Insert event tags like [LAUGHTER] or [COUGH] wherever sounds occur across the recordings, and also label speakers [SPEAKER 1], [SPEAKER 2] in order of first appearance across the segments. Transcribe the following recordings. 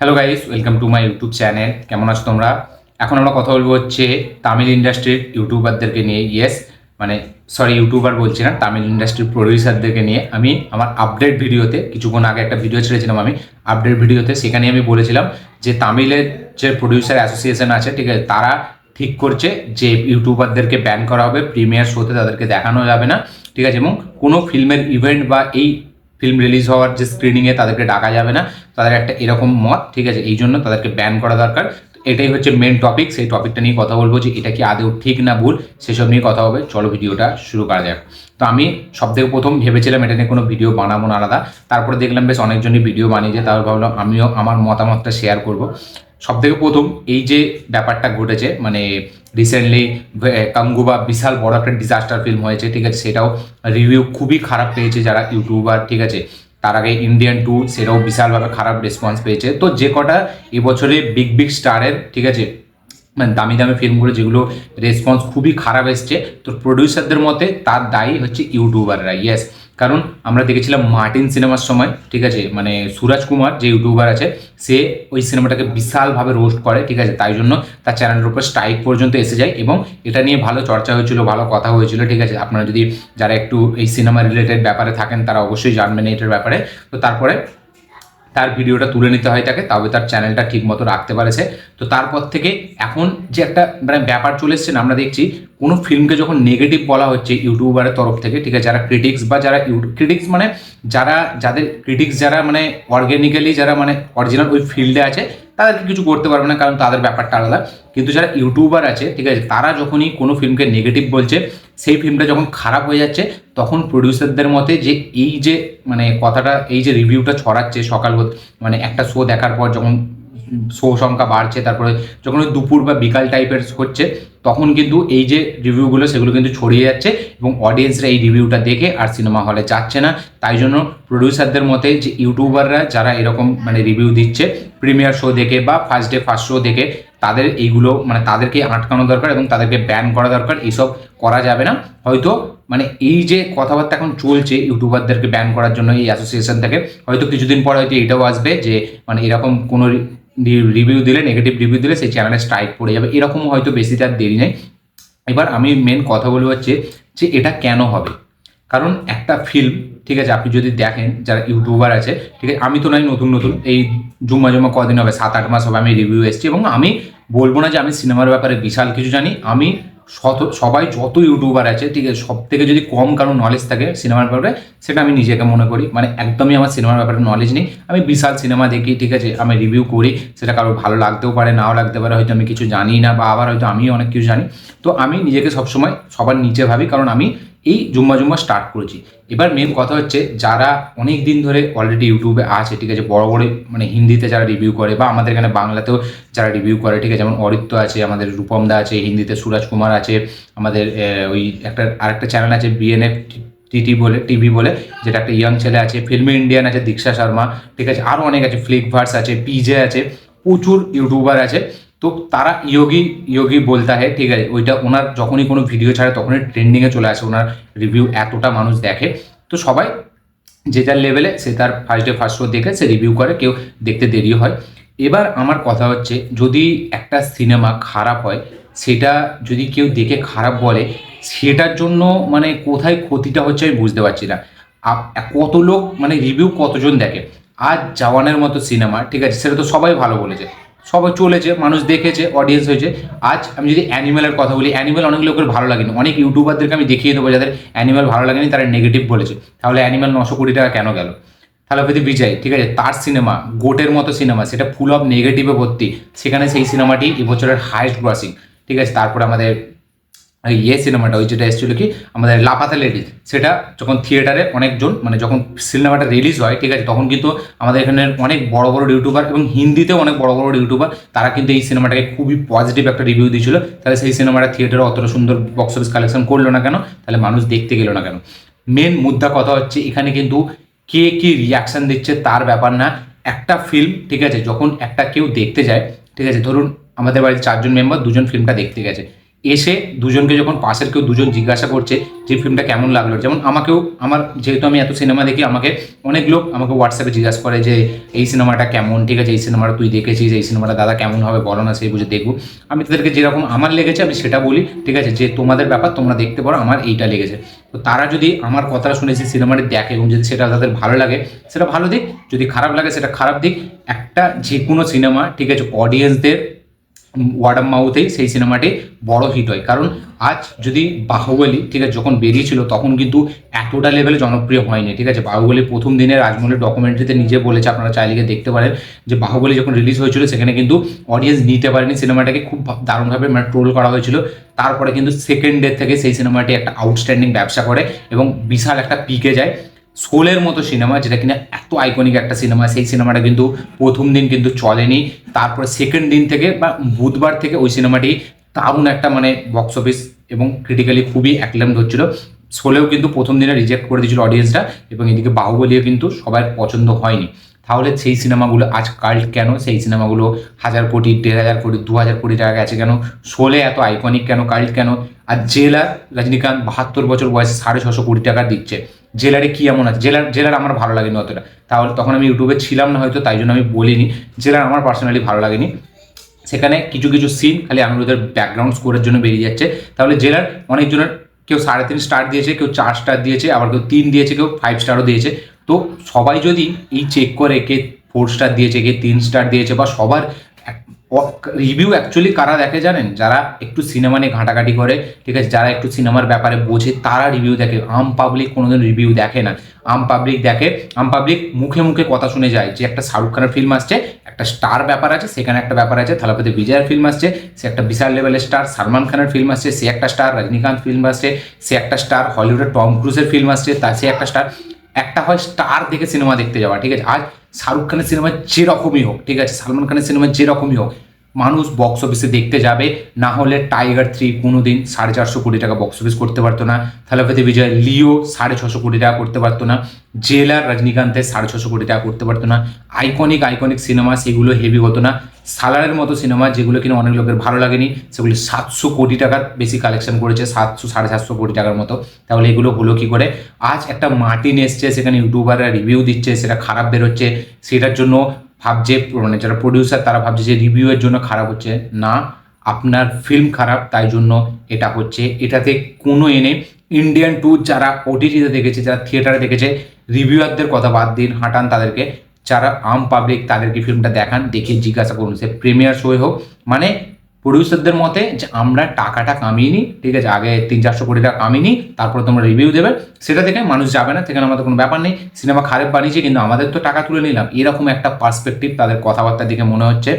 [SPEAKER 1] Hello guys welcome to my YouTube channel কেমন আছো তোমরা? এখন আমরা কথা বলব হচ্ছে তামিল ইন্ডাস্ট্রির ইউটিউবারদেরকে নিয়ে। ইয়েস মানে সরি ইউটিউবার বলছি না, তামিল ইন্ডাস্ট্রির প্রডিউসারদেরকে নিয়ে। আমি আমার আপডেট ভিডিওতে কিছুক্ষণ আগে একটা ভিডিও ছেড়েছিলাম আমি আপডেট ভিডিওতে সেখানে আমি বলেছিলাম যে তামিলের যে প্রডিউসার অ্যাসোসিয়েশন আছে, ঠিক আছে, তারা ঠিক করছে যে ইউটিউবারদেরকে ব্যান করা হবে প্রিমিয়ার শোতে তাদেরকে দেখানো যাবে না, ঠিক আছে, এবং কোনো ফিল্মের ইভেন্ট বা এই ফিল্ম রিলিজ হওয়ার যে স্ক্রিনিংয়ে তাদেরকে ডাকা যাবে না, তাদের একটা এরকম মত, ঠিক আছে? এই জন্য তাদেরকে ব্যান করা দরকার। এটাই হচ্ছে মেন টপিক সেই টপিকটা নিয়ে কথা বলব যে এটা কি আদৌ ঠিক না ভুল, সেসব নিয়ে কথা হবে। চলো ভিডিওটা শুরু করা যাক। তো আমি সব থেকে প্রথম ভেবেছিলাম এটা নিয়ে কোনো ভিডিও বানাবো না আলাদা। তারপরে দেখলাম বেশ অনেকজনই ভিডিও বানিয়েছে, তারপর ভাবলাম আমিও আমার মতামতটা শেয়ার করব। সব থেকে প্রথম এই যে ব্যাপারটা ঘটেছে মানে রিসেন্টলি কাঙ্গুবা বিশাল বড় একটা ডিজাস্টার ফিল্ম হয়েছে, ঠিক আছে? সেটাও রিভিউ খুবই খারাপ পেয়েছে যারা ইউটিউবার ঠিক আছে? তার আগে ইন্ডিয়ান টু সেটাও বিশালভাবে খারাপ রেসপন্স পেয়েছে। তো যে কটা এবছরে বিগ বিগ স্টারের ঠিক আছে? মানে দামি দামি ফিল্মগুলো যেগুলো রেসপন্স খুবই খারাপ এসছে, তো প্রডিউসারদের মতে তার দায়ী হচ্ছে ইউটিউবাররা ইয়েস কারণ আমরা দেখেছিলাম মার্টিন সিনেমার সময়, ঠিক আছে মানে সুরাজ কুমার যে ইউটিউবার আছে, সে ওই সিনেমাটাকে বিশালভাবে রোস্ট করে, ঠিক আছে, তাই জন্য তার চ্যানেলের উপর স্ট্রাইক পর্যন্ত এসে যায় এবং এটা নিয়ে ভালো চর্চা হয়েছিল, ভালো কথা হয়েছিল, ঠিক আছে। আপনারা যদি যারা একটু এই সিনেমা রিলেটেড ব্যাপারে থাকেন, তারা অবশ্যই জানবেন এটার ব্যাপারে। তো তারপরে তার ভিডিওটা তুলে নিতে হয় তাকে, তবে তার চ্যানেলটা ঠিক মতো রাখতে পারেছে। তো তারপর থেকে এখন যে একটা মানে ব্যাপার চলে এসছে, আমরা দেখছি কোনো ফিল্মকে যখন নেগেটিভ বলা হচ্ছে ইউটিউবারের তরফ থেকে, ঠিক আছে, যারা ক্রিটিক্স বা যারা ক্রিটিক্স মানে যারা, যাদের ক্রিটিক্স যারা মানে অর্গ্যানিক্যালি যারা মানে অরিজিনাল ওই ফিল্ডে আছে তাদেরকে কিছু করতে পারবে না, কারণ তাদের ব্যাপারটা আলাদা। কিন্তু যারা ইউটিউবার আছে, ঠিক আছে, তারা যখনই কোনো ফিল্মকে নেগেটিভ বলছে, সেই ফিল্মটা যখন খারাপ হয়ে যাচ্ছে, তখন প্রডিউসারদের মতে যে এই যে মানে কথাটা, এই যে রিভিউটা ছড়াচ্ছে সকাল মানে একটা শো দেখার পর যখন শো সংখ্যা বাড়ছে, তারপরে যখন দুপুর বা বিকাল টাইপের হচ্ছে তখন কিন্তু এই যে রিভিউগুলো সেগুলো কিন্তু ছড়িয়ে যাচ্ছে এবং অডিয়েন্সরা এই রিভিউটা দেখে আর সিনেমা হলে যাচ্ছে না। তাই জন্য প্রডিউসারদের মতে যে ইউটিউবাররা যারা এরকম মানে রিভিউ দিচ্ছে প্রিমিয়ার শো দেখে বা ফার্স্ট ডে ফার্স্ট শো দেখে, তাদের এইগুলো মানে তাদেরকে আটকানো দরকার এবং তাদেরকে ব্যান করা দরকার, এইসব করা যাবে না। হয়তো মানে এই যে কথাবার্তা এখন চলছে ইউটিউবারদেরকে ব্যান করার জন্য এই অ্যাসোসিয়েশন থেকে, হয়তো কিছুদিন পর হয়তো এটাও আসবে যে মানে এরকম কোনো রিভিউ দিলে নেগেটিভ রিভিউ দিলে সেই চ্যানেলে স্ট্রাইক পড়ে যাবে। এরকম হয়তো বেশি তার দেরি নেই। এবার আমি মেন কথা বলব হচ্ছে যে এটা কেন হবে? কারণ একটা ফিল্ম ঠিক আছে, আপনি যদি দেখেন, যারা ইউটিউবার আছে, ঠিক আছে, আমি তো নাই নতুন নতুন, এই জুম্মা জুম্মা কদিন হবে, সাত, আট মাস হবে আমি রিভিউ এসেছি এবং আমি বলব না যে আমি সিনেমার ব্যাপারে বিশাল কিছু জানি। আমি সবাই যত ইউটিউবার আছে, ঠিক আছে, সব থেকে যদি কম কারও নলেজ থাকে সিনেমার ব্যাপারে, সেটা আমি নিজেকে মনে করি। মানে একদমই আমার সিনেমার ব্যাপারে নলেজ নেই। আমি বিশাল সিনেমা দেখি, ঠিক আছে, আমি রিভিউ করি, সেটা কারও ভালো লাগতেও পারে, নাও লাগতে পারে, হয়তো আমি কিছু জানি না, বা আবার হয়তো আমিও অনেক কিছু জানি। তো আমি নিজেকে সবসময় সবার নিচে ভাবি, কারণ আমি এই জুম্মা জুম্মা স্টার্ট করেছি। এবার মেন কথা হচ্ছে, যারা অনেক দিন ধরে অলরেডি ইউটিউবে আছে, ঠিক আছে, বড় বড় মানে হিন্দিতে যারা রিভিউ করে বা আমাদের এখানে বাংলাতেও যারা রিভিউ করে, ঠিক আছে, যেমন অরিত্য আছে, আমাদের রূপমদা আছে, হিন্দিতে সুরাজ কুমার আছে, আমাদের ওই একটা, আরেকটা চ্যানেল আছে বিএনএফ টিটি বলে টিভি বলে, যেটা একটা ইয়াং ছেলে আছে ফিল্মি ইন্ডিয়ান আছে, দীক্ষা শর্মা, ঠিক আছে আরও অনেক আছে ফ্লিকভার্স আছে পিজে আছে, প্রচুর ইউটিউবার আছে। তো তারা ইয়োগি ইয়োগি বলতে হয়, ঠিক আছে? ওইটা ওনার যখনই কোনো ভিডিও ছাড়ে তখনই ট্রেন্ডিংয়ে চলে আসে, ওনার রিভিউ এতটা মানুষ দেখে। তো সবাই যে যার লেভেলে সে তার ফার্স্ট ডে ফার্স্ট শো দেখে সে রিভিউ করে, কেউ দেখতে দেরি হয়। এবার আমার কথা হচ্ছে, যদি একটা সিনেমা খারাপ হয়, সেটা যদি কেউ দেখে খারাপ বলে, সেটার জন্য মানে কোথায় ক্ষতিটা হচ্ছে আমি বুঝতে পারছি না। কত লোক মানে রিভিউ কতজন দেখে? আজ জওয়ানের মতো সিনেমা ঠিক আছে? সেটা তো সবাই ভালো বলেছে। সবাই চলেছে, মানুষ দেখেছে অডিয়েন্স হয়েছে। আজ আমি যদি অ্যানিমেলের কথা বলি অ্যানিমেল অনেক লোকের ভালো লাগেনি। অনেক ইউটিউবারদেরকে আমি দেখিয়ে দেবো যাদের অ্যানিমেল ভালো লাগেনি, তারা নেগেটিভ বলেছে। তাহলে অ্যানিমেল নশো কোটি টাকা কেন গেল? থালাপতি বিজয়, ঠিক আছে? তার সিনেমা গোটের মতো সিনেমা সেটা ফুল অফ নেগেটিভে ভর্তি। সেখানে সেই সিনেমাটি এবছরের হাইস্ট গ্রসিং ঠিক আছে? তারপরে আমাদের ইয়ে সিনেমাটা, ওই যেটা এসেছিল কি? আমাদের লাপাতা লেডিজ সেটা যখন থিয়েটারে অনেকজন মানে যখন সিনেমাটা রিলিজ হয়, ঠিক আছে, তখন কিন্তু আমাদের এখানে অনেক বড় বড় ইউটিউবার এবং হিন্দিতেও অনেক বড় বড় ইউটিউবার, তারা কিন্তু এই সিনেমাটাকে খুবই পজিটিভ একটা রিভিউ দিয়েছিল। তাহলে সেই সিনেমাটা থিয়েটারে অতটা সুন্দর বক্স অফিস কালেকশন করল না কেন? তাহলে মানুষ দেখতে গেলো না কেন? মেন মুদ্রা কথা হচ্ছে, এখানে কিন্তু কে কী রিয়াকশন দিচ্ছে তার ব্যাপার না। একটা ফিল্ম ঠিক আছে, যখন একটা কেউ দেখতে যায়, ঠিক আছে, ধরুন আমাদের বাড়ির চারজন মেম্বার দুজন ফিল্মটা দেখতে গেছে। এসে দুজনকে যখন পাশের কেউ দুজন জিজ্ঞাসা করছে যে ফিল্মটা কেমন লাগল, যেমন আমাকেও, আমার যেহেতু আমি এত সিনেমা দেখি, আমাকে অনেক লোক আমাকে হোয়াটসঅ্যাপে জিজ্ঞাসা করে যে, এই সিনেমাটা কেমন? ঠিক আছে, এই সিনেমাটা তুই দেখেছিস, এই সিনেমাটা দাদা কেমন হবে? বলো না, সেই বুঝে দেখব। আমি তাদেরকে যেরকম আমার লেগেছে, আমি সেটা বলি, ঠিক আছে, যে তোমাদের ব্যাপার, তোমরা দেখতে পারো, আমার এইটা লেগেছে। তো তারা যদি আমার কথাটা শুনে সেই সিনেমাটি দেখে এবং যদি সেটা তাদের ভালো লাগে, সেটা ভালো দিক, যদি খারাপ লাগে, সেটা খারাপ দিক। একটা যে কোনো সিনেমা, ঠিক আছে অডিয়েন্সদের ওয়ার্ড অফ মাউথেই সেই সিনেমাটি বড় হিট হয়। কারণ আজ যদি বাহুবলী, ঠিক আছে, যখন বেরিয়েছিল, তখন কিন্তু এতটা লেভেলে জনপ্রিয় হয়নি, ঠিক আছে? বাহুবলী প্রথম দিনে রাজমৌলির ডকুমেন্টারিতে নিজে বলেছে, আপনারা চাইলে দেখতে পারেন যে বাহুবলী যখন রিলিজ হয়েছিল, সেখানে কিন্তু অডিয়েন্স নিতে পারেনি। সিনেমাটাকে খুব দারুণভাবে মানে ট্রোল করা হয়েছিল। তারপরে কিন্তু সেকেন্ড ডে থেকে সেই সিনেমাটি একটা আউটস্ট্যান্ডিং ব্যবসা করে এবং বিশাল একটা পিকে যায়। সোলের মতো সিনেমা, যেটা কিনা এত আইকনিক একটা সিনেমা, সেই সিনেমাটা কিন্তু প্রথম দিন কিন্তু চলেনি। তারপরে সেকেন্ড দিন থেকে বা বুধবার থেকে ওই সিনেমাটি দারুণ একটা মানে বক্স অফিস এবং ক্রিটিক্যালি খুবই অ্যাক্লেমড হচ্ছিল। সোলেও কিন্তু প্রথম দিনে রিজেক্ট করে দিয়েছিল অডিয়েন্সটা এবং এদিকে বাহুবলীও কিন্তু সবার পছন্দ হয়নি। তাহলে সেই সিনেমাগুলো আজ কাল্ট কেন? সেই সিনেমাগুলো হাজার কোটি, দেড় হাজার কোটি, দু হাজার কোটি টাকা গেছে কেন? শোলে এত আইকনিক কেন? কাল্ট কেন? আর জেলার রজনীকান্ত বাহাত্তর বছর বয়সে সাড়ে ছশো কোটি টাকা দিচ্ছে। জেলারে কি এমন আছে? জেলার জেলার আমার ভালো লাগেনি অতটা। তাহলে তখন আমি ইউটিউবে ছিলাম না হয়তো, তাই জন্য আমি বলিনি। জেলার আমার পার্সোনালি ভালো লাগেনি। সেখানে কিছু কিছু সিন খালি আনুরুদের ব্যাকগ্রাউন্ড স্কোরের জন্য বেরিয়ে যাচ্ছে। তাহলে জেলার অনেকজনের কেউ সাড়ে তিন স্টার দিয়েছে, কেউ চার স্টার দিয়েছে, আবার কেউ তিন দিয়েছে, কেউ ফাইভ স্টারও দিয়েছে। তো সবাই যদি এই চেক করে কে ফোর স্টার দিয়েছে, কে তিন স্টার দিয়েছে বা সবার রিভিউ অ্যাকচুয়ালি কারা দেখে জানেন? যারা একটু সিনেমা নিয়ে ঘাঁটাঘাঁটি করে, ঠিক আছে? যারা একটু সিনেমার ব্যাপারে বোঝে, তারা রিভিউ দেখে। আম পাবলিক কোনোদিন রিভিউ দেখে না। আম পাবলিক দেখে, আম পাবলিক মুখে মুখে কথা শুনে যায় যে একটা শাহরুখ খানের ফিল্ম আসছে, একটা স্টার ব্যাপার আছে, সেখানে একটা ব্যাপার আছে, থালাপতি বিজয়ের ফিল্ম আসছে, সে একটা বিশাল লেভেলের স্টার সালমান খানের ফিল্ম আসছে, সে একটা স্টার রজনীকান্ত ফিল্ম আসছে, সে একটা স্টার হলিউডের টম ক্রুজের ফিল্ম আসছে, তা সে একটা স্টার একটা হয় স্টার দেখে সিনেমা দেখতে যাওয়া, ঠিক আছে? আজ শাহরুখ খানের সিনেমা যেরকমই হোক, ঠিক আছে? সালমান খানের সিনেমা যেরকমই হোক, মানুষ বক্স অফিসে দেখতে যাবে, না হলে টাইগার থ্রি কোনো দিন সাড়ে চারশো কোটি টাকা বক্স অফিস করতে পারতো না। থালাপতি বিজয় লিও সাড়ে ছশো কোটি টাকা করতে পারতো না। জেলার রজনীকান্তের সাড়ে ছশো কোটি টাকা করতে পারতো না। আইকনিক আইকনিক সিনেমা সেগুলো হেভি হতো না। সালারের মতো সিনেমা যেগুলো কিনা অনেক লোকের ভালো লাগেনি, সেগুলি সাতশো কোটি টাকার বেশি কালেকশন করেছে, সাতশো, সাড়ে সাতশো কোটি টাকার মতো। তাহলে এগুলো হলো কি করে? আজ একটা মার্টিন এসছে, সেখানে ইউটিউবাররা রিভিউ দিচ্ছে, সেটা খারাপ বেরোচ্ছে, সেটার জন্য ভাবছে মানে যারা প্রডিউসার তারা ভাবছে যে রিভিউয়ের জন্য খারাপ হচ্ছে। না, আপনার ফিল্ম খারাপ, তাই জন্য এটা হচ্ছে। এটাতে কোনো এনে ইন্ডিয়ান টু যারা ওটিটিতে দেখেছে, যারা থিয়েটারে দেখেছে রিভিউয়ারদের কথা বাদ দিন, হাঁটান তাদেরকে। যারা আম পাবলিক তাদেরকে ফিল্মটা দেখান, দেখে জিজ্ঞাসা করুন, সে প্রিমিয়ার শো হোক। মানে প্রডিউসারদের মতে যে আমরা টাকাটা কামিয়ে নিই, ঠিক আছে, আগে তিন চারশো কোটি টাকা কামিয়ে নিই, তারপরে তোমরা রিভিউ দেবে। সেটা দেখে মানুষ যাবে না, সেখানে আমাদের কোনো ব্যাপার নেই। সিনেমা খারাপ বানিয়েছে, কিন্তু আমাদের তো টাকা তুলে নিলাম। এরকম একটা পার্সপেক্টিভ তাদের কথাবার্তা দেখে মনে হচ্ছে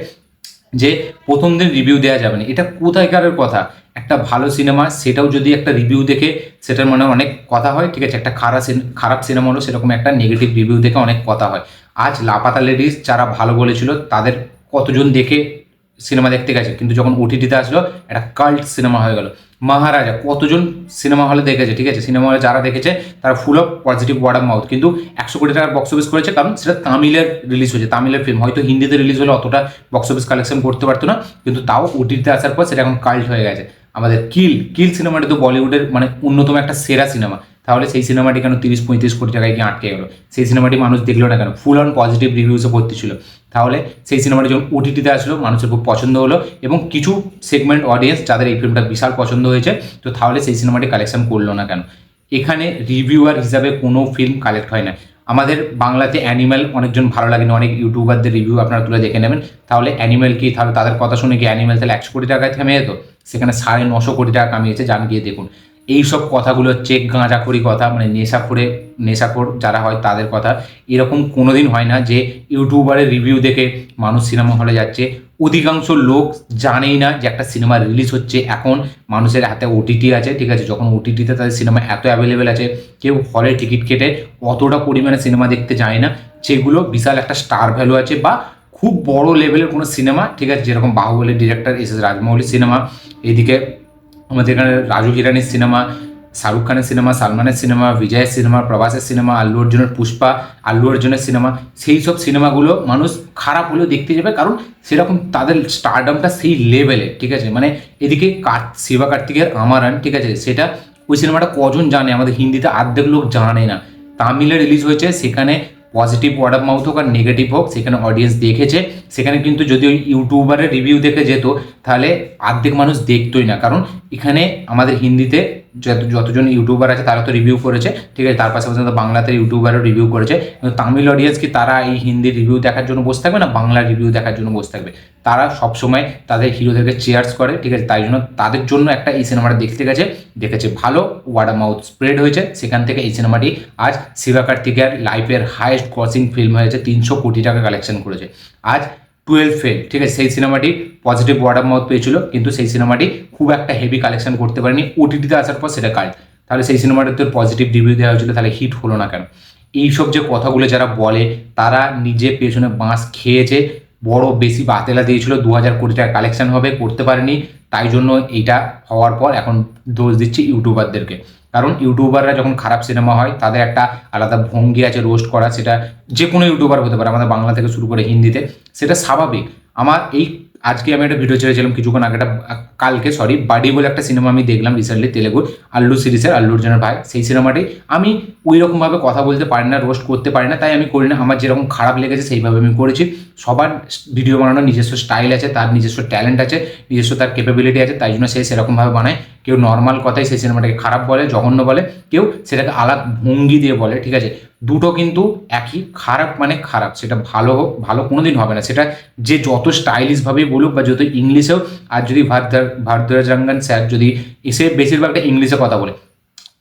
[SPEAKER 1] যে প্রথম দিন রিভিউ দেওয়া যাবে না। এটা কোথায়কারের কথা? একটা ভালো সিনেমা, সেটাও যদি একটা রিভিউ দেখে, সেটার মানে অনেক কথা হয়, ঠিক আছে, একটা খারাপ খারাপ সিনেমা হলো সেরকম একটা নেগেটিভ রিভিউ দেখে অনেক কথা হয়। আজ লাপাতা লেডিস যারা ভালো বলেছিল, তাদের কতজন দেখে সিনেমা দেখতে গেছে? কিন্তু যখন ওটিটিতে আসলো, একটা কাল্ট সিনেমা হয়ে গেল। মহারাজা, কতজন সিনেমা হলে দেখেছে, ঠিক আছে? সিনেমা হলে যারা দেখেছে, তারা full of positive word of mouth কিন্তু একশো কোটি টাকার বক্স অফিস করেছে, কারণ সেটা তামিলের রিলিজ হয়েছে। তামিলের ফিল্ম হয়তো হিন্দিতে রিলিজ হলে অতটা বক্স অফিস কালেকশন করতে পারতো না, কিন্তু তাও ওটিটিতে আসার পর সেটা এখন কাল্ট হয়ে গেছে। আমাদের কিল কিল সিনেমাটা তো বলিউডের মানে অন্যতম একটা সেরা সিনেমা তাহলে সেই সিনেমাটি কেন তিরিশ, পঁয়ত্রিশ কোটি টাকায় গিয়ে আটকে গেলো? সেই সিনেমাটি মানুষ দেখল না কেন? ফুল অন পজিটিভ রিভিউসে ভর্তি ছিল। তাহলে সেই সিনেমাটি যখন ওটিটিতে আসলো, মানুষের খুব পছন্দ হলো এবং কিছু সেগমেন্ট অডিয়েন্স যাদের এই ফিল্মটা বিশাল পছন্দ হয়েছে, তো তাহলে সেই সিনেমাটি কালেকশন করল না কেন? এখানে রিভিউয়ার হিসাবে কোনো ফিল্ম কালেক্ট হয় না। আমাদের বাংলাতে অ্যানিম্যাল অনেকজন ভালো লাগেনি, অনেক ইউটিউবারদের রিভিউ আপনারা তুলে দেখে নেবেন। তাহলে অ্যানিম্যাল কি? তাহলে তাদের কথা শুনে কি অ্যানিম্যাল তাহলে একশো কোটি টাকায় থেমে যেত? সেখানে সাড়ে নশো কোটি টাকা কামিয়েছে, যান গিয়ে দেখুন। এইসব কথাগুলো হচ্ছে গাঁজাখড়ি কথা মানে নেশাখোরে, নেশাখোর যারা হয় তাদের কথা, এরকম কোনোদিন হয় না যে ইউটিউবারের রিভিউ দেখে মানুষ সিনেমা হলে যাচ্ছে। অধিকাংশ লোক জানেই না যে একটা সিনেমা রিলিজ হচ্ছে এখন। মানুষের হাতে ওটিটি আছে, ঠিক আছে? যখন ওটিটিতে তাদের সিনেমা এত অ্যাভেলেবেল আছে, কেউ হলে টিকিট কেটে অতটা পরিমাণে সিনেমা দেখতে যায় না। যেগুলো বিশাল একটা স্টার ভ্যালু আছে বা খুব বড় লেভেলের কোনো সিনেমা, ঠিক আছে? যেরকম বাহুবলীর ডিরেক্টর এস এস রাজমৌলির সিনেমা, এদিকে আমাদের এখানে রাজু হিরানির সিনেমা, শাহরুখ খানের সিনেমা, সালমানের সিনেমা, বিজয়ের সিনেমা, প্রভাসের সিনেমা, আল্লু অর্জুনের পুষ্পা, আল্লু অর্জুনের সিনেমা, সেই সব সিনেমাগুলো মানুষ খারাপ হলেও দেখতে যাবে কারণ সেরকম তাদের স্টারডামটা সেই লেভেলে ঠিক আছে? মানে এদিকে কার, শিবা কার্তিকের আমারান ঠিক আছে? সেটা ওই সিনেমাটা কজন জানে? আমাদের হিন্দিতে অর্ধেক লোক জানে না। তামিলে রিলিজ হয়েছে, সেখানে পজিটিভ ওয়ার্ড অফ মাউথ হোক আর নেগেটিভ হোক, সেখানে অডিয়েন্স দেখেছে, সেখানে কিন্তু যদি ওই ইউটিউবারের রিভিউ দেখে যেত, তাহলে অর্ধেক মানুষ দেখতোই না। কারণ এখানে আমাদের হিন্দিতে যতজন ইউটিউবার আছে তারা তো রিভিউ করেছে, ঠিক আছে? তার পাশাপাশি তো বাংলাতে ইউটিউবারও রিভিউ করেছে। কিন্তু তামিল অডিয়েন্স কি তারা এই হিন্দি রিভিউ দেখার জন্য বসে থাকবে না বাংলা রিভিউ দেখার জন্য বসে থাকবে? তারা সবসময় তাদের হিরোদেরকে চেয়ার্স করে, ঠিক আছে? তাই জন্য তাদের জন্য একটা এই সিনেমাটা দেখতে গেছে, দেখেছে ভালো ওয়ার্ড মাউথ স্প্রেড হয়েছে। সেখান থেকে এই সিনেমাটি আজ শিবা কার্তিকের লাইফের হায়েস্ট ক্রসিং ফিল্ম হয়েছে, তিনশো কোটি টাকা কালেকশন করেছে। আজ টুয়েলভ ফেল, ঠিক আছে? সেই সিনেমাটি পজিটিভ ওয়ার্ড অফ মাউথ পেয়েছিল, কিন্তু সেই সিনেমাটি খুব একটা হেভি কালেকশন করতে পারেনি। ওটিটিতে আসার পর সেটা কাজ। তাহলে সেই সিনেমাটা তোর পজিটিভ রিভিউ দেওয়া হয়েছিল, তাহলে হিট হলো না কেন? এইসব যে কথাগুলো যারা বলে, তারা নিজে পেছনে বাঁশ খেয়েছে, বড় বেশি বাতেলা দিয়েছিল দু হাজার কোটি টাকা কালেকশন হবে, করতে পারেনি, তাই জন্য এইটা হওয়ার পর এখন দোষ দিচ্ছি ইউটিউবারদেরকে কারণ ইউটিউবাররা যখন খারাপ সিনেমা হয়, তাদের একটা আলাদা ভঙ্গি আছে রোস্ট করা, সেটা যে কোনো ইউটিউবার হতে পারে, আমাদের বাংলা থেকে শুরু করে হিন্দিতে, সেটা স্বাভাবিক। আমার এই, আজকে আমি একটা ভিডিও ছেড়েছিলাম কিছুক্ষণ আগে, একটা কালকে সরি বাডি বলে একটা সিনেমা আমি দেখলাম রিসেন্টলি তেলেগুর আল্লু সিরিজের আল্লু অর্জুনের ভাই, সেই সিনেমাটি আমি ওই রকমভাবে কথা বলতে পারি না রোস্ট করতে পারি না, তাই আমি করি না আমার যেরকম খারাপ লেগেছে সেইভাবে আমি করেছি। সবার ভিডিও বানানোর নিজস্ব স্টাইল আছে, তার নিজস্ব ট্যালেন্ট আছে, নিজস্ব তার ক্যাপাবিলিটি আছে, তাই জন্য সে সেরকমভাবে বানায়। কেউ নর্মাল কথাই সেই সিনেমাটাকে খারাপ বলে, জঘন্য বলে, কেউ সেটাকে আলাদা ভঙ্গি দিয়ে বলে, ঠিক আছে? দুটো কিন্তু একই, খারাপ মানে খারাপ, সেটা ভালো হোক, ভালো কোনো দিন হবে না। সেটা যে যত স্টাইলিশভাবেই বলুক বা যত ইংলিশেও আর যদি ভারত রঙ্গন স্যার যদি এসে বেশিরভাগটা ইংলিশে কথা বলে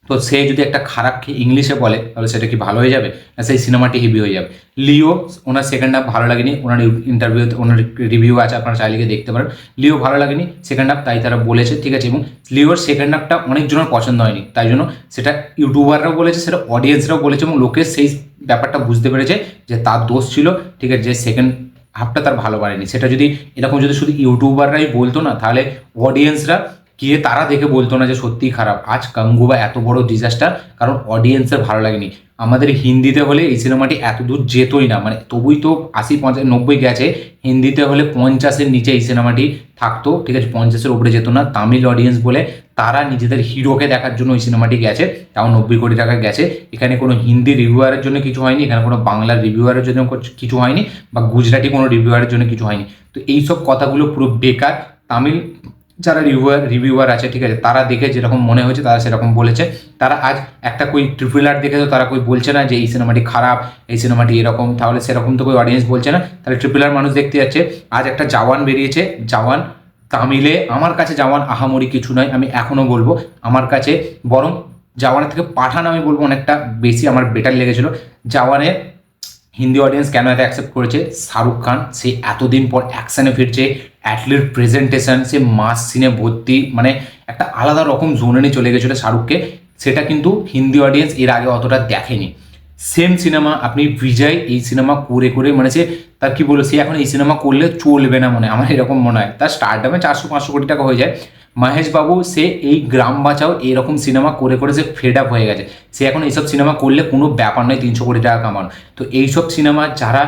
[SPEAKER 1] তো সে যদি একটা খারাপকে ইংলিশে বলে, তাহলে সেটা কি ভালো হয়ে যাবে? না, সেই সিনেমাটি হেভি হয়ে যাবে। লিও, ওনার সেকেন্ড হাফ ভালো লাগেনি। ওনার ইন্টারভিউ ওনার রিভিউ আছে, আপনারা চাইলে গিয়ে দেখতে পারেন। লিও ভালো লাগেনি সেকেন্ড হাফ তাই তারা বলেছে, ঠিক আছে, এবং লিওর সেকেন্ড হাফটা অনেকজনের পছন্দ হয়নি। তাই জন্য সেটা ইউটিউবাররাও বলেছে, সেটা অডিয়েন্সরাও বলেছে, এবং লোকে সেই ব্যাপারটা বুঝতে পেরেছে যে তার দোষ ছিল, ঠিক আছে, যে সেকেন্ড হাফটা তার ভালো পারেনি। সেটা যদি, এরকম যদি শুধু ইউটিউবাররাই বলতো না, তাহলে অডিয়েন্সরা গিয়ে তারা দেখে বলতো না যে সত্যিই খারাপ। আজ কাঙ্গুবা এত বড় ডিজাস্টার কারণ অডিয়েন্সের ভালো লাগেনি। আমাদের হিন্দিতে হলে এই সিনেমাটি এত দূর যেতই না মানে তবুই তো আশি পঞ্চাশ নব্বই গেছে, হিন্দিতে হলে পঞ্চাশের নিচে এই সিনেমাটি থাকতো, ঠিক আছে, পঞ্চাশের উপরে যেত না, তামিল অডিয়েন্স বলে তারা নিজেদের হিরোকে দেখার জন্য ওই সিনেমাটি গেছে, তাও নব্বই কোটি টাকা গেছে। এখানে কোনো হিন্দি রিভিউয়ারের জন্য কিছু হয়নি, এখানে কোনো বাংলার রিভিউয়ারের জন্য কিছু হয়নি, বা গুজরাটি কোনো রিভিউয়ারের জন্য কিছু হয়নি। তো এইসব কথাগুলো পুরো বেকার। তামিল যারা রিভিউয়ার রিভিউয়ার আছে, ঠিক আছে, তারা দেখে যেরকম মনে হয়েছে, তারা সেরকম বলেছে। তারা আজ একটা কই ট্রিপল আর দেখে তো তারা কই বলছে না যে এই সিনেমাটি খারাপ, এই সিনেমাটি এরকম, তাহলে সেরকম তো কই অডিয়েন্স বলছে না। তাহলে ট্রিপল আর মানুষ দেখতে যাচ্ছে। আজ একটা জওয়ান বেরিয়েছে, জওয়ান তামিলে, আমার কাছে জওয়ান আহামরি কিছু নয়, আমি এখনও বলব, আমার কাছে বরং জওয়ানের থেকে পাঠান আমি বলব অনেকটা বেশি আমার বেটার লেগেছিলো। জওয়ানের হিন্দি অডিয়েন্স কেন এত অ্যাকসেপ্ট করেছে? শাহরুখ খান, সে এতদিন পর অ্যাকশানে ফিরছে, অ্যাটলির প্রেজেন্টেশন সে মাস সিনে ভর্তি মানে একটা আলাদা রকম জোনে নিয়ে চলে গেছিল শাহরুখকে। সেটা কিন্তু হিন্দি অডিয়েন্স এর আগে অতটা দেখেনি। সেম সিনেমা আপনি বিজয় এই সিনেমা করে করে মানে সে তার কী বলব, সে এখন এই সিনেমা করলে চলবে না মনে আমার এরকম মনে হয়। তার স্টারডামে চারশো, পাঁচশো কোটি টাকা হয়ে যায়। মহেশ বাবু, সে এই গ্রাম বাঁচাও এরকম সিনেমা করে করে সে ফেড আপ হয়ে গেছে। সে এখন এইসব সিনেমা করলে কোনো ব্যাপার নয়, তিনশো কোটি টাকা কামানো। তো এইসব সিনেমা যারা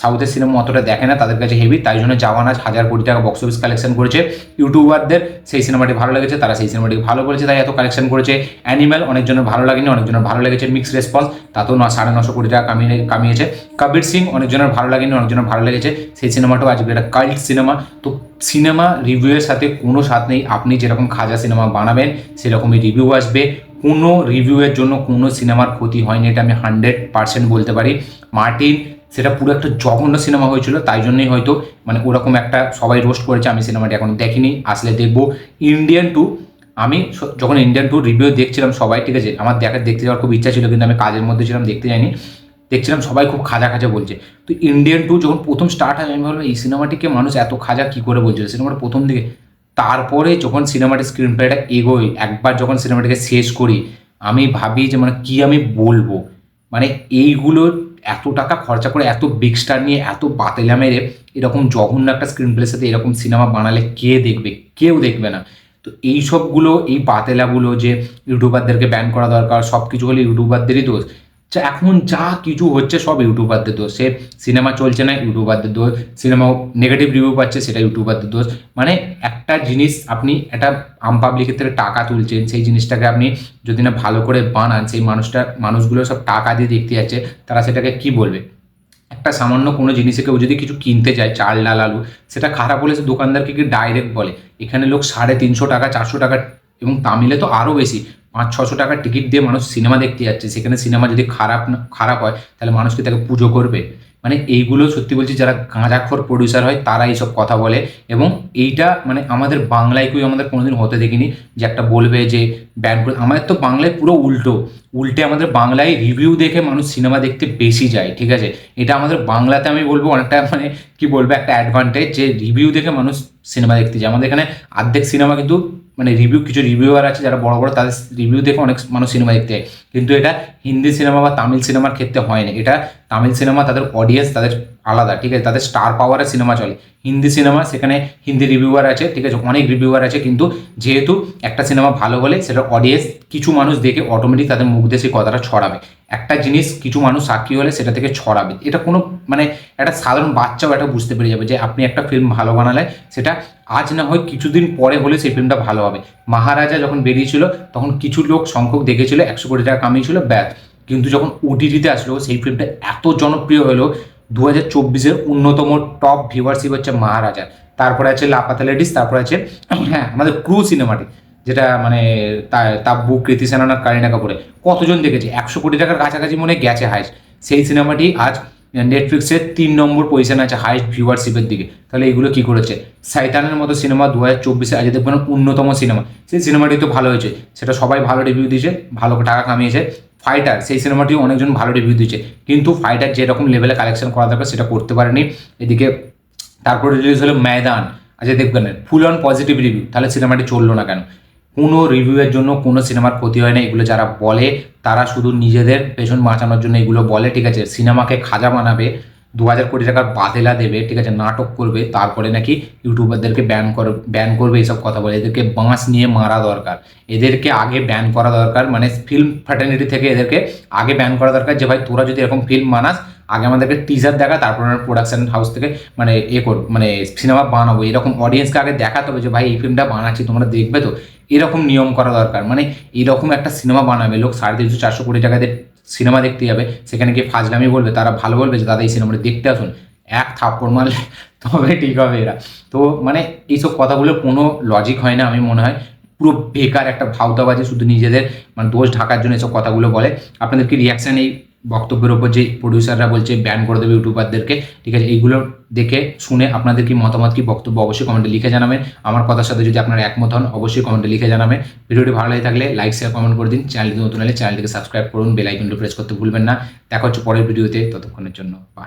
[SPEAKER 1] সাউথের সিনেমা অতটা দেখে না, তাদের কাছে হেভি তাই জন্য জাওয়ান আজ হাজার কোটি টাকা বক্স অফিস কালেকশন করেছে। ইউটিউবারদের সেই সিনেমাটি ভালো লেগেছে, তারা সেই সিনেমাটি ভালো করেছে, তাই এত কালেকশন করেছে। অ্যানিম্যাল অনেকজনের ভালো লাগেনি, অনেকজনের ভালো লেগেছে মিক্স রেসপন্স তাতেও না সাড়ে নশো কোটি টাকা কামিয়ে কামিয়েছে। কবির সিং অনেকজনের ভালো লাগেনি, অনেকজনের ভালো লেগেছে। সেই সিনেমাটাও আজকে একটা কাল্ট সিনেমা তো সিনেমা রিভিউয়ের সাথে কোনো সাথ নেই, আপনি যেরকম খাজা সিনেমা বানাবেন, সেরকমই রিভিউ আসবে। কোনো রিভিউয়ের জন্য কোনো সিনেমার ক্ষতি হয়নি, এটা আমি হান্ড্রেড পার্সেন্ট বলতে পারি। মার্টিন, সেটা পুরো একটা জঘন্য সিনেমা হয়েছিল, তাই জন্যই হয়তো মানে ওরকম একটা সবাই রোস্ট করেছে, আমি সিনেমাটি এখন দেখিনি, আসলে দেখব। ইন্ডিয়ান টু আমি যখন ইন্ডিয়ান টু রিভিউ দেখছিলাম সবাই, ঠিক আছে, আমার দেখার দেখতে যাওয়ার খুব ইচ্ছা ছিল, কিন্তু আমি কাজের মধ্যে ছিলাম, দেখতে যাইনি। দেখছিলাম সবাই খুব খাজা খাজা বলছে। তো ইন্ডিয়ান টু যখন প্রথম স্টার্ট হয়, আমি ভাবলাম, এই সিনেমাটিকে মানুষ এত খাজা কী করে বলছিল? সিনেমাটা প্রথম দিকে তারপরে যখন সিনেমাটির স্ক্রিন প্লেটা এগোয়, একবার যখন সিনেমাটিকে শেষ করি, আমি ভাবি যে মানে কি আমি বলব? মানে এইগুলো এত টাকা খরচা করে, এত বিগ স্টার নিয়ে, এত বাতেলা মেরে এরকম জঘন্য একটা স্ক্রিন প্লের সাথে এরকম সিনেমা বানালে কে দেখবে? কেউ দেখবে না। তো এই সবগুলো এই বাতেলাগুলো যে ইউটিউবারদেরকে ব্যান করা দরকার সব কিছু হলে ইউটিউবারদেরই দোষ। এখন যা কিছু হচ্ছে সব ইউটিউবারদের দোষ। সে সিনেমা চলছে না, ইউটিউবারদের দোষ। সিনেমা নেগেটিভ রিভিউ পাচ্ছে, সেটা ইউটিউবারদের দোষ। মানে একটা জিনিস আপনি একটা আম পাবলিকের থেকে টাকা তুলছেন, সেই জিনিসটাকে আপনি যদি না ভালো করে বানান, সেই মানুষটা, মানুষগুলো সব টাকা দিয়ে দেখতে যাচ্ছে, তারা সেটাকে কি বলবে? একটা সামান্য কোনো জিনিসে কেউ যদি কিছু কিনতে যায়, চাল, ডাল, আলু, সেটা খারাপ হলে সে দোকানদারকে কি ডাইরেক্ট বলে? এখানে লোক সাড়ে তিনশো টাকা, চারশো টাকা, এবং তামিলে তো আরও বেশি। পাঁচ, ছশো টাকার টিকিট দিয়ে মানুষ সিনেমা দেখতে যাচ্ছে। সেখানে সিনেমা যদি খারাপ না, খারাপ হয়, তাহলে মানুষ কি তাকে পুজো করবে। মানে এইগুলো সত্যি বলছি, যারা গাঁজাখোর প্রডিউসার হয়, তারা এইসব কথা বলে। এবং এইটা মানে আমাদের বাংলায় কেউ আমাদের কোনোদিন হতে দেখিনি যে একটা বলবে যে ব্যান করে আমাদের তো বাংলায় পুরো উল্টো। উল্টে আমাদের বাংলায় রিভিউ দেখে মানুষ সিনেমা দেখতে বেশি যায়, ঠিক আছে? এটা আমাদের বাংলাতে আমি বলব অনেকটা মানে কি বলব, একটা অ্যাডভান্টেজ যে রিভিউ দেখে মানুষ সিনেমা দেখতে যায়। আমাদের এখানে অর্ধেক সিনেমা কিন্তু মানে রিভিউ কিছু রিভিউয়ার আছে যারা বড় বড় তাদের রিভিউ দেখে অনেক মানুষ সিনেমা দেখতে যায়। কিন্তু এটা হিন্দি সিনেমা বা তামিল সিনেমার ক্ষেত্রে হয় না। এটা তামিল সিনেমা তাদের অডিয়েন্স তাদের আলাদা, ঠিক আছে? তাদের স্টার পাওয়ারের সিনেমা চলে। হিন্দি সিনেমা সেখানে হিন্দি রিভিউয়ার আছে, ঠিক আছে? অনেক রিভিউয়ার আছে, কিন্তু যেহেতু একটা সিনেমা ভালো হলে সেটা অডিয়েন্স কিছু মানুষ দেখে অটোমেটিক তাদের মুখ দিয়ে সেই কথাটা ছড়াবে। একটা জিনিস কিছু মানুষ সাক্ষী হলে সেটা থেকে ছড়াবে। এটা কোনো মানে একটা সাধারণ বাচ্চাও এটা বুঝতে পেরে যাবে যে আপনি একটা ফিল্ম ভালো বানালে সেটা আজ না হয় কিছুদিন পরে হলে সেই ফিল্মটা ভালো হবে। মহারাজা যখন বেরিয়েছিল, তখন কিছু লোক, সংখ্যক দেখেছিল, একশো কোটি টাকা কামিয়েছিল, ব্যাস। কিন্তু যখন ওটিটিতে আসলো, সেই ফিল্মটা এত জনপ্রিয় হলো দু হাজার চব্বিশের অন্যতম টপ ভিউয়ারশিপ হচ্ছে মহারাজা। তারপরে আছে লাপাতা লেডিস তারপরে আছে হ্যাঁ আমাদের ক্রু সিনেমাটি যেটা মানে তাব্বু, কৃতি সেনানার কারিনা কাপুরে কতজন দেখেছে? একশো কোটি টাকার কাছাকাছি মনে গেছে হাইস্ট সেই সিনেমাটি আজ নেটফ্লিক্সের তিন নম্বর পজিশনে আছে হাইস্ট ভিউয়ারশিপের দিকে। তাহলে এগুলো কি করেছে? সাইতানের মতো সিনেমা দু হাজার চব্বিশে আজ দেখবেন অন্যতম সিনেমা সেই সিনেমাটি তো ভালো হয়েছে। সেটা সবাই ভালো রিভিউ দিয়েছে, ভালো টাকা কামিয়েছে। ফাইটার সেই সিনেমাটিও অনেকজন ভালো রিভিউ দিয়েছে। কিন্তু ফাইটার যেরকম লেভেলে কালেকশন করা দরকার সেটা করতে পারেনি। এদিকে তারপরে রিলিজ হলো ময়দান অজয় দেবগানের ফুল অন পজিটিভ রিভিউ তাহলে সিনেমাটি চলল না কেন? কোনো রিভিউয়ের জন্য কোনো সিনেমার ক্ষতি হয় না, এগুলো যারা বলে, তারা শুধু নিজেদের পেছন বাঁচানোর জন্য এগুলো বলে, ঠিক আছে? সিনেমাকে খাজা বানাবে দু হাজার কোটি টাকার বাদেলা দেবে, ঠিক আছে, নাটক করবে, তারপরে নাকি ইউটিউবারদেরকে ব্যান কর ব্যান করবে এইসব কথা বলে। এদেরকে বাঁশ নিয়ে মারা দরকার। এদেরকে আগে ব্যান করা দরকার মানে ফিল্ম ফ্যাটার্নিটি থেকে এদেরকে আগে ব্যান করা দরকার যে, ভাই, তোরা যদি এরকম ফিল্ম বানাস, আগে আমাদেরকে টিজার দেখা, তারপর প্রোডাকশন হাউস থেকে মানে এ কর মানে সিনেমা বানাবো। এরকম অডিয়েন্সকে আগে দেখাতে হবে যে, ভাই, এই ফিল্মটা বানাচ্ছি, তোমরা দেখবে তো? এরকম নিয়ম করা দরকার। মানে এরকম একটা সিনেমা বানাবে, লোক সাড়ে তিনশো চারশো কোটি টাকা দিয়ে সিনেমা দেখতে যাবে সেখানে গিয়ে ফাজলামি বলবে, তারা ভালো বলবে যে, দাদা, এই সিনেমাটি দেখতে আসুন। এক থাপ্পড় মারলে [LAUGHS] তবে ঠিক হবে এরা। তো মানে এইসব কথাগুলো কোনো লজিক হয় না আমি মনে হয়। পুরো বেকার একটা ভাওতাবাজি শুধু নিজেদের মানে দোষ ঢাকার জন্য এসব কথাগুলো বলে। আপনাদের কি রিয়াকশান এই বক্তব্যের ওপর যে প্রডিউসাররা বলছে ব্যান করে দেবে ইউটিউবারদেরকে ঠিক আছে? এইগুলো দেখে শুনে আপনাদের কি মতামত, কি বক্তব্য অবশ্যই কমেন্টে লিখে জানাবেন। আমার কথার সাথে যদি আপনারা একমত হন, অবশ্যই কমেন্টে লিখে জানাবেন। ভিডিওটি ভালো লাগে থাকলে লাইক শেয়ার কমেন্ট করে দিন। চ্যানেলটি নতুন হলে চ্যানেলটিকে সাবস্ক্রাইব করুন। বেল আইকনটি প্রেস করতে ভুলবেন না। দেখা হচ্ছে পরের ভিডিওতে। ততক্ষণের জন্য বাই